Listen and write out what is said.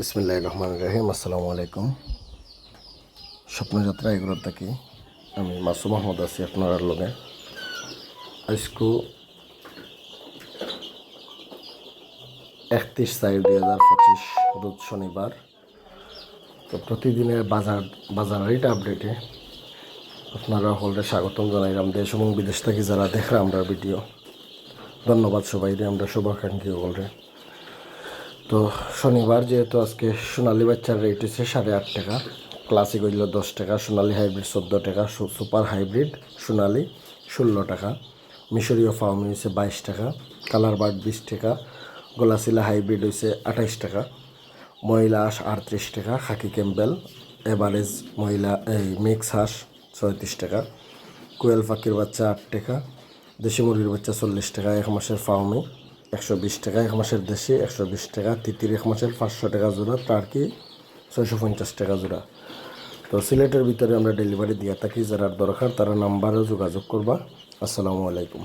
বিসমিল্লাহ রহমান রাহিম, আসসালামু আলাইকুম। স্বপ্নযাত্রা এগুলো থাকি আমি মাসুম আহমদ আছি আপনার লগে। আজকু একত্রিশ চার দুই হাজার পঁচিশ রোজ শনিবার। তো প্রতিদিনের বাজার বাজার আপডেটে আপনারা হলরে স্বাগতম জানাইলাম দেশ এবং বিদেশ থেকে যারা দেখরা আমরা ভিডিও। ধন্যবাদ সবাইরে, আমরা শুভাকাঙ্ক্ষী হলরে। তো শনিবার যেহেতু আজকে সোনালি বাচ্চার রেট হচ্ছে সাড়ে আট টাকা ক্লাসিক হইল দশ টাকা, সোনালি হাইব্রিড চোদ্দ টাকা সুপার হাইব্রিড সোনালি ষোলো টাকা, মিশরীয় ফার্মি হয়েছে বাইশ টাকা কালার বার্ড বিশ টাকা, গোলাসিলা হাইব্রিড হয়েছে আঠাইশ টাকা মহিলা হাঁস আটত্রিশ টাকা, খাকি ক্যাম্বেল এভারেজ মহিলা এই মিক্স হাঁস ছয়ত্রিশ টাকা, কোয়েল পাখির বাচ্চা আট টাকা, দেশি মুরগির বাচ্চা চল্লিশ টাকা, এক মাসের ফার্মি একশো বিশ টাকা এক মাসের দেশি, একশো বিশ টাকা তিতির এক মাসের পাঁচশো টাকা জোড়া টার্কি, ছয়শো পঞ্চাশ টাকা জোড়া। তো সিলেটের ভিতরে আমরা ডেলিভারি দিয়ে থাকি, যারা দরকার তারা নাম্বারে যোগাযোগ করবা। আসসালামু আলাইকুম।